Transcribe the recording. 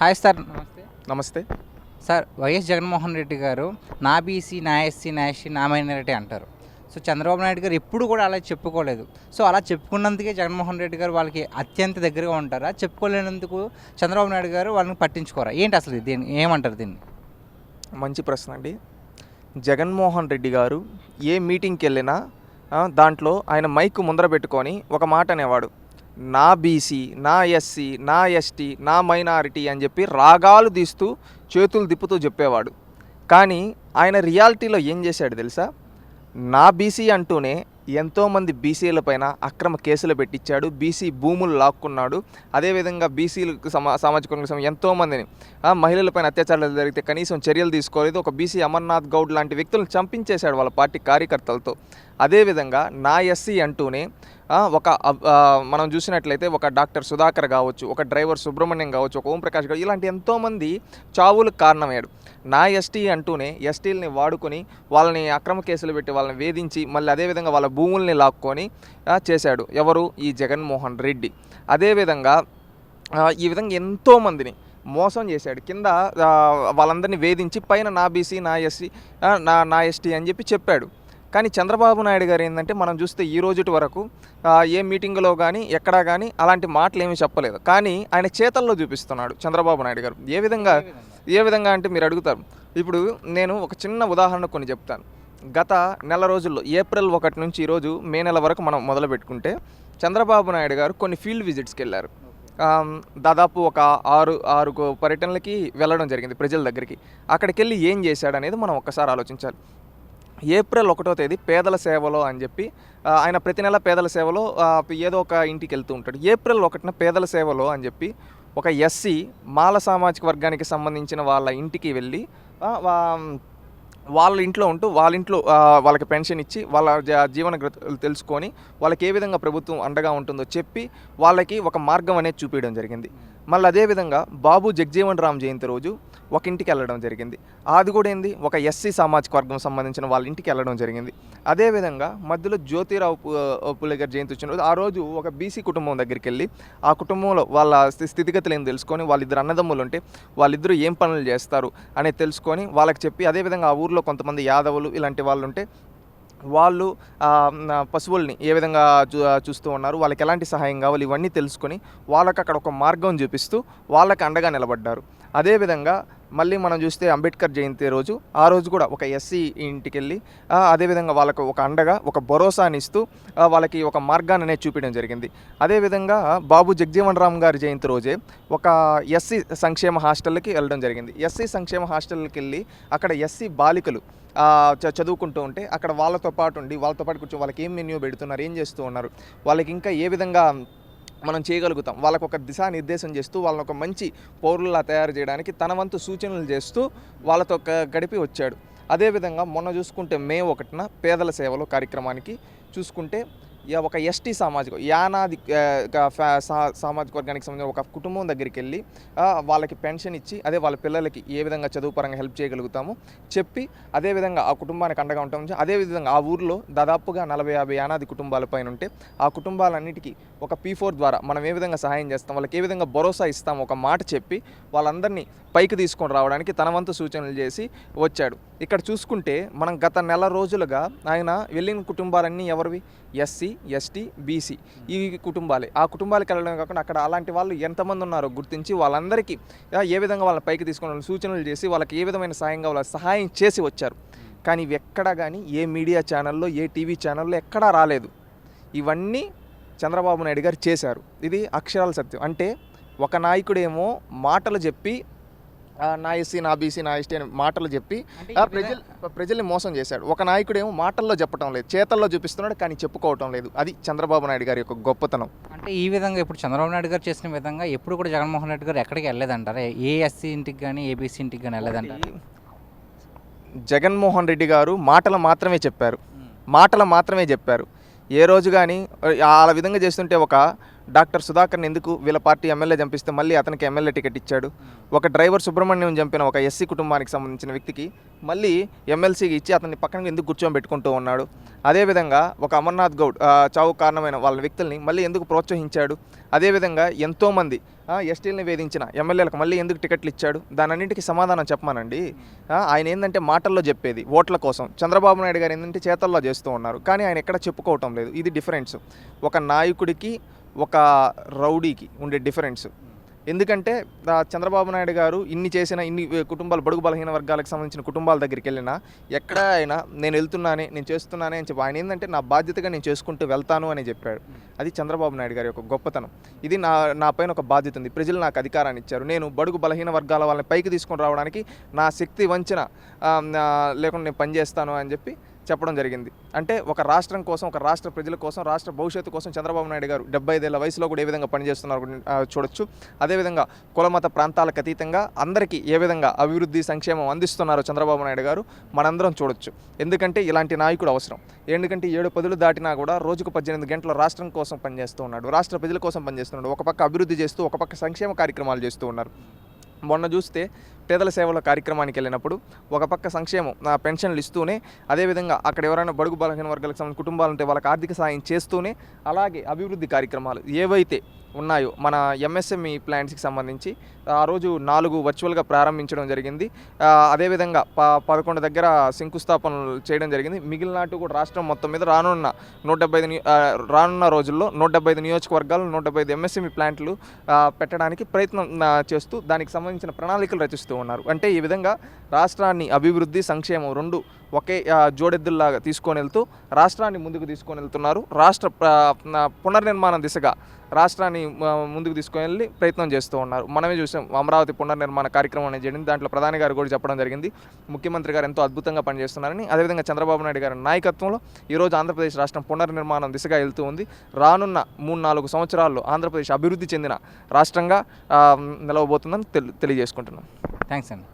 Hi sir. నమస్తే. నమస్తే. Sir YS Jaganmohan Reddy గారు నా బీసీ నా ఎస్సీ నా ఎస్సీ నా మైనారిటీ అంటారు. సో చంద్రబాబు నాయుడు గారు ఎప్పుడు కూడా అలా చెప్పుకోలేదు. సో అలా చెప్పుకున్నందుకే జగన్మోహన్ రెడ్డి గారు వాళ్ళకి అత్యంత దగ్గరగా ఉంటారా? చెప్పుకోలేనందుకు చంద్రబాబు నాయుడు గారు వాళ్ళని పట్టించుకోరా? ఏంటి అసలు దీన్ని? ఏమంటారు దీన్ని? మంచి ప్రశ్న అండి. జగన్మోహన్ రెడ్డి గారు ఏ మీటింగ్కి వెళ్ళినా ఆ, దాంట్లో ఆయన మైక్ ముందర పెట్టుకొని ఒక మాట అనేవాడు. నా బీసీ నా ఎస్సీ నా ఎస్టీ నా మైనారిటీ అని చెప్పి రాగాలు తీస్తూ చేతులు దిప్పుతూ చెప్పేవాడు. కానీ ఆయన రియాలిటీలో ఏం చేశాడు తెలుసా? నా బీసీ అంటూనే ఎంతోమంది బీసీల పైన అక్రమ కేసులు పెట్టించాడు బీసీ భూములు లాక్కున్నాడు. అదేవిధంగా బీసీలకు సమా సామాజిక వర్గ ఎంతోమందిని ఆ, మహిళలపైన అత్యాచారాలు జరిగితే కనీసం చర్యలు తీసుకోలేదు. ఒక బీసీ అమర్నాథ్ గౌడ్ లాంటి వ్యక్తులను చంపించేశాడు వాళ్ళ పార్టీ కార్యకర్తలతో. అదేవిధంగా నా ఎస్సీ అంటూనే ఒక మనం చూసినట్లయితే ఒక డాక్టర్ సుధాకర్ కావచ్చు ఒక డ్రైవర్ సుబ్రహ్మణ్యం కావచ్చు ఒక ఓంప్రకాష్ కావచ్చు ఇలాంటి ఎంతోమంది చావులకు కారణమయ్యాడు. నా ఎస్టీ అంటూనే ఎస్టీలని వాడుకొని వాళ్ళని అక్రమ కేసులు పెట్టి వాళ్ళని వేధించి మళ్ళీ అదేవిధంగా వాళ్ళ భూముల్ని లాక్కొని చేశాడు. ఎవరు? ఈ జగన్మోహన్ రెడ్డి. అదేవిధంగా ఈ విధంగా ఎంతోమందిని మోసం చేశాడు. కింద వాళ్ళందరినీ వేధించి పైన నా బీసీ నా ఎస్సీ నా నా ఎస్టీ అని చెప్పి చెప్పాడు. కానీ చంద్రబాబు నాయుడు గారు ఏంటంటే మనం చూస్తే ఈ రోజుటి వరకు ఏ మీటింగ్లో కానీ ఎక్కడా కానీ అలాంటి మాటలు ఏమీ చెప్పలేదు. కానీ ఆయన చేతల్లో చూపిస్తున్నాడు చంద్రబాబు నాయుడు గారు. ఏ విధంగా ఏ విధంగా అంటే మీరు అడుగుతారు. ఇప్పుడు నేను ఒక చిన్న ఉదాహరణ కొన్ని చెప్తాను. గత నెల రోజుల్లో ఏప్రిల్ ఒకటి నుంచి ఈరోజు మే నెల వరకు మనం మొదలు పెట్టుకుంటే చంద్రబాబు నాయుడు గారు కొన్ని ఫీల్డ్ విజిట్స్కి వెళ్ళారు. దాదాపు ఒక ఆరు ఆరు పర్యటనలకి వెళ్ళడం జరిగింది ప్రజల దగ్గరికి. అక్కడికి వెళ్ళి ఏం చేశాడు అనేది మనం ఒక్కసారి ఆలోచించాలి. ఏప్రిల్ ఒకటో తేదీ పేదల సేవలో అని చెప్పి ఆయన ప్రతి నెల పేదల సేవలో ఏదో ఒక ఇంటికి వెళ్తూ ఉంటాడు. ఏప్రిల్ ఒకటిన పేదల సేవలో అని చెప్పి ఒక ఎస్సీ మాల సామాజిక వర్గానికి సంబంధించిన వాళ్ళ ఇంటికి వెళ్ళి వాళ్ళ ఇంట్లో ఉంటూ వాళ్ళ ఇంట్లో వాళ్ళకి పెన్షన్ ఇచ్చి వాళ్ళ జీవన తెలుసుకొని వాళ్ళకి ఏ విధంగా ప్రభుత్వం అండగా ఉంటుందో చెప్పి వాళ్ళకి ఒక మార్గం అనేది చూపించడం జరిగింది. మళ్ళీ అదేవిధంగా బాబు జగజీవన్ రామ్ జయంతి రోజు ఒక ఇంటికి వెళ్ళడం జరిగింది. అది కూడా ఏంది? ఒక ఎస్సీ సామాజిక వర్గం సంబంధించిన వాళ్ళ ఇంటికి వెళ్ళడం జరిగింది. అదేవిధంగా మధ్యలో జ్యోతిరావు పు- గారి జయంతి వచ్చిన రోజు ఆ రోజు ఒక బీసీ కుటుంబం దగ్గరికి వెళ్ళి ఆ కుటుంబంలో వాళ్ళ స్థితిగతులు ఏం తెలుసుకొని వాళ్ళిద్దరు అన్నదమ్ములు ఉంటే వాళ్ళిద్దరూ ఏం పనులు చేస్తారు అనేది తెలుసుకొని వాళ్ళకి చెప్పి అదేవిధంగా ఆ ఊర్లో కొంతమంది యాదవులు ఇలాంటి వాళ్ళు ఉంటే వాళ్ళు పశువుల్ని ఏ విధంగా చూ చూస్తూ ఉన్నారు వాళ్ళకి ఎలాంటి సహాయం కావాలి ఇవన్నీ తెలుసుకొని వాళ్ళకి అక్కడ ఒక మార్గం చూపిస్తూ వాళ్ళకి అండగా నిలబడ్డారు. అదేవిధంగా మళ్ళీ మనం చూస్తే అంబేద్కర్ జయంతి రోజు ఆ రోజు కూడా ఒక ఎస్సీ ఇంటికి వెళ్ళి అదేవిధంగా వాళ్ళకు ఒక అండగా ఒక భరోసాని ఇస్తూ వాళ్ళకి ఒక మార్గాన్ని అనేది చూపించడం జరిగింది. అదేవిధంగా బాబు జగజీవన్ రామ్ గారి జయంతి రోజే ఒక ఎస్సీ సంక్షేమ హాస్టల్కి వెళ్ళడం జరిగింది. ఎస్సీ సంక్షేమ హాస్టల్కి వెళ్ళి అక్కడ ఎస్సీ బాలికలు చ- చదువుకుంటూ ఉంటే అక్కడ వాళ్ళతో పాటు ఉండి వాళ్ళతో పాటు కూర్చొని వాళ్ళకి ఏం మెన్యూ పెడుతున్నారు ఏం చేస్తూ ఉన్నారు వాళ్ళకి ఇంకా ఏ విధంగా మనం చేయగలుగుతాం. వాళ్ళకు ఒక దిశానిర్దేశం చేస్తూ వాళ్ళని ఒక మంచి పౌరులా తయారు చేయడానికి తన వంతు సూచనలు చేస్తూ వాళ్ళతో గడిపి వచ్చాడు. అదేవిధంగా మొన్న చూసుకుంటే మే ఒకటిన పేదల సేవలు కార్యక్రమానికి చూసుకుంటే ఒక ఎస్టీ సామాజిక యానాది సామాజిక వర్గానికి సంబంధించిన ఒక కుటుంబం దగ్గరికి వెళ్ళి వాళ్ళకి పెన్షన్ ఇచ్చి అదే వాళ్ళ పిల్లలకి ఏ విధంగా చదువు పరంగా హెల్ప్ చేయగలుగుతామో చెప్పి అదేవిధంగా ఆ కుటుంబానికి అండగా ఉంటాం అదేవిధంగా ఆ ఊర్లో దాదాపుగా నలభై యాభై యానాది కుటుంబాల పైన ఉంటే ఆ కుటుంబాలన్నిటికీ ఒక పీ ఫోర్ ద్వారా మనం ఏ విధంగా సహాయం చేస్తాం వాళ్ళకి ఏ విధంగా భరోసా ఇస్తాం ఒక మాట చెప్పి వాళ్ళందరినీ పైకి తీసుకొని రావడానికి తన వంతు సూచనలు చేసి వచ్చాడు. ఇక్కడ చూసుకుంటే మనం గత నెల రోజులుగా ఆయన వెళ్ళిన కుటుంబాలన్నీ ఎవరివి? SC ST BC. ఈ కుటుంబాలే. ఆ కుటుంబాలకు వెళ్ళడమే కాకుండా అక్కడ అలాంటి వాళ్ళు ఎంతమంది ఉన్నారో గుర్తించి వాళ్ళందరికీ ఏ విధంగా వాళ్ళని పైకి తీసుకొని సూచనలు చేసి వాళ్ళకి ఏ విధమైన సాయం కావాలో సహాయం చేసి వచ్చారు. కానీ ఇవి ఎక్కడా కానీ ఏ మీడియా ఛానల్లో ఏ టీవీ ఛానల్లో ఎక్కడా రాలేదు. ఇవన్నీ చంద్రబాబు నాయుడు గారు చేశారు. ఇది అక్షరాల సత్యం. అంటే ఒక నాయకుడేమో మాటలు చెప్పి నా ఎస్సీ నా బీసీ నా ఎస్టీ అని మాటలు చెప్పి ప్రజలు ప్రజల్ని మోసం చేశాడు. ఒక నాయకుడేమో మాటల్లో చెప్పడం లేదు చేతల్లో చూపిస్తున్నాడు కానీ చెప్పుకోవటం లేదు. అది చంద్రబాబు నాయుడు గారి యొక్క గొప్పతనం. అంటే ఈ విధంగా ఇప్పుడు చంద్రబాబు నాయుడు గారు చేసిన విధంగా ఎప్పుడు కూడా జగన్మోహన్ రెడ్డి గారు ఎక్కడికి వెళ్ళలేదంటారా ఏ ఎస్సీ ఇంటికి కానీ ఏబీసీ ఇంటికి కానీ వెళ్ళలేదంటారు జగన్మోహన్ రెడ్డి గారు మాటలు మాత్రమే చెప్పారు. మాటలు మాత్రమే చెప్పారు. ఏ రోజు కానీ ఆ విధంగా చేస్తుంటే ఒక డాక్టర్ సుధాకర్ని ఎందుకు వీళ్ళ పార్టీ ఎమ్మెల్యే చంపిస్తే మళ్ళీ అతనికి ఎమ్మెల్యే టికెట్ ఇచ్చాడు? ఒక డ్రైవర్ సుబ్రహ్మణ్యం చంపిన ఒక ఎస్సీ కుటుంబానికి సంబంధించిన వ్యక్తికి మళ్ళీ ఎమ్మెల్సీకి ఇచ్చి అతన్ని పక్కన ఎందుకు కూర్చోబెట్టుకుంటూ ఉన్నాడు? అదేవిధంగా ఒక అమర్నాథ్ గౌడ్ చావు కారణమైన వాళ్ళ వ్యక్తుల్ని మళ్ళీ ఎందుకు ప్రోత్సహించాడు? అదేవిధంగా ఎంతోమంది ఎస్టీలని వేధించిన ఎమ్మెల్యేలకు మళ్ళీ ఎందుకు టికెట్లు ఇచ్చాడు? దానన్నింటికి సమాధానం చెప్పమానండి. ఆయన ఏంటంటే మాటల్లో చెప్పేది ఓట్ల కోసం. చంద్రబాబు నాయుడు గారు ఏంటంటే చేతల్లో చేస్తూ ఉన్నారు. కానీ ఆయన ఎక్కడ చెప్పుకోవటం లేదు. ఇది డిఫరెన్స్. ఒక నాయకుడికి ఒక రౌడీకి ఉండే డిఫరెన్స్. ఎందుకంటే చంద్రబాబు నాయుడు గారు ఇన్ని చేసిన ఇన్ని కుటుంబాలు బడుగు బలహీన వర్గాలకు సంబంధించిన కుటుంబాల దగ్గరికి వెళ్ళినా ఎక్కడ అయినా నేను వెళ్తున్నానే నేను చేస్తున్నానే అని చెప్పి ఆయన ఏంటంటే నా బాధ్యతగా నేను చేసుకుంటూ వెళ్తాను అని చెప్పాడు. అది చంద్రబాబు నాయుడు గారి యొక్క గొప్పతనం. ఇది నా నా పైన ఒక బాధ్యత ఉంది. ప్రజలు నాకు అధికారాన్ని ఇచ్చారు. నేను బడుగు బలహీన వర్గాల వాళ్ళని పైకి తీసుకొని రావడానికి నా శక్తి వంచిన లేకుండా నేను పనిచేస్తాను అని చెప్పి చెప్పడం జరిగింది. అంటే ఒక రాష్ట్రం కోసం ఒక రాష్ట్ర ప్రజల కోసం రాష్ట్ర భవిష్యత్తు కోసం చంద్రబాబు నాయుడు గారు డెబ్బై ఐదేళ్ళ వయసులో కూడా ఏ విధంగా పనిచేస్తున్నారు చూడొచ్చు. అదేవిధంగా కులమత ప్రాంతాలకు అతీతంగా అందరికీ ఏ విధంగా అభివృద్ధి సంక్షేమం అందిస్తున్నారో చంద్రబాబు నాయుడు గారు మనందరం చూడొచ్చు. ఎందుకంటే ఇలాంటి నాయకుడు అవసరం. ఎందుకంటే ఏడు పదులు దాటినా కూడా రోజుకు పద్దెనిమిది గంటల రాష్ట్రం కోసం పనిచేస్తూ ఉన్నాడు. రాష్ట్ర ప్రజల కోసం పనిచేస్తున్నాడు. ఒక పక్క అభివృద్ధి చేస్తూ ఒక పక్క సంక్షేమ కార్యక్రమాలు చేస్తూ ఉన్నారు. మొన్న చూస్తే పేదల సేవల కార్యక్రమానికి వెళ్ళినప్పుడు ఒక పక్క సంక్షేమం పెన్షన్లు ఇస్తూనే అదేవిధంగా అక్కడ ఎవరైనా బడుగు బలహీన వర్గాలకు సంబంధించిన కుటుంబాలు ఉంటే వాళ్ళకి ఆర్థిక సాయం చేస్తూనే అలాగే అభివృద్ధి కార్యక్రమాలు ఏవైతే ఉన్నాయో మన ఎంఎస్ఎంఈ ప్లాంట్స్కి సంబంధించి ఆ రోజు నాలుగు వర్చువల్గా ప్రారంభించడం జరిగింది. అదేవిధంగా ప పదకొండు దగ్గర శంకుస్థాపనలు చేయడం జరిగింది. మిగిలిన నాటు కూడా రాష్ట్రం మొత్తం మీద రానున్న నూట డెబ్బై ఐదు రానున్న రోజుల్లో నూట డెబ్బై ఐదు నియోజకవర్గాలు నూట డెబ్బై ఐదు ఎంఎస్ఎంఈ ప్లాంట్లు పెట్టడానికి ప్రయత్నం చేస్తూ దానికి సంబంధించిన ప్రణాళికలు రచిస్తూ ఉన్నారు. అంటే ఈ విధంగా రాష్ట్రాన్ని అభివృద్ధి సంక్షేమం రెండు ఒకే జోడెద్దుల్లాగా తీసుకొని వెళ్తూ రాష్ట్రాన్ని ముందుకు తీసుకొని వెళ్తున్నారు. రాష్ట్ర పునర్నిర్మాణం దిశగా రాష్ట్రాన్ని ముందుకు తీసుకొని వెళ్ళి ప్రయత్నం చేస్తూ ఉన్నారు. మనమే చూసాం అమరావతి పునర్నిర్మాణ కార్యక్రమం అనేది జరిగింది. దాంట్లో ప్రధాని గారు కూడా చెప్పడం జరిగింది. ముఖ్యమంత్రి గారు ఎంతో అద్భుతంగా పనిచేస్తున్నారని. అదేవిధంగా చంద్రబాబు నాయుడు గారి నాయకత్వంలో ఈరోజు ఆంధ్రప్రదేశ్ రాష్ట్రం పునర్నిర్మాణం దిశగా వెళ్తూ ఉంది. రానున్న మూడు నాలుగు సంవత్సరాల్లో ఆంధ్రప్రదేశ్ అభివృద్ధి చెందిన రాష్ట్రంగా నిలవబోతుందని తెలి తెలియజేసుకుంటున్నాం. థ్యాంక్స్ అండి.